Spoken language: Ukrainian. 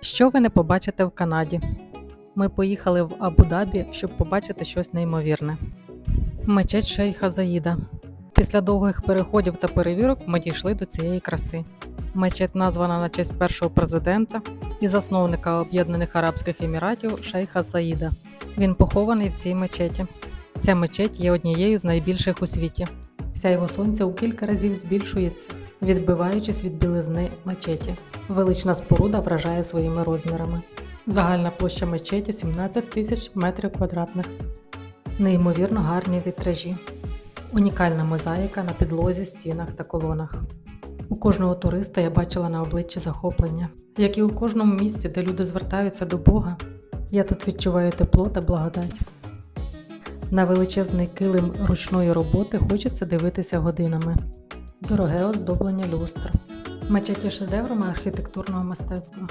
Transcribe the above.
Що ви не побачите в Канаді? Ми поїхали в Абу-Дабі, щоб побачити щось неймовірне. Мечеть Шейха Заїда. Після довгих переходів та перевірок ми дійшли до цієї краси. Мечеть названа на честь першого президента і засновника Об'єднаних Арабських Еміратів Шейха Заїда. Він похований в цій мечеті. Ця мечеть є однією з найбільших у світі. Сяйво сонця у кілька разів збільшується, відбиваючись від білизни мечеті. Велична споруда вражає своїми розмірами. Загальна площа мечеті 17 тисяч метрів квадратних. Неймовірно гарні вітражі. Унікальна мозаїка на підлозі, стінах та колонах. У кожного туриста я бачила на обличчі захоплення, як і у кожному місці, де люди звертаються до Бога. Я тут відчуваю тепло та благодать. На величезний килим ручної роботи хочеться дивитися годинами. Дороге оздоблення люстр. Мечеті шедеврами архітектурного мистецтва.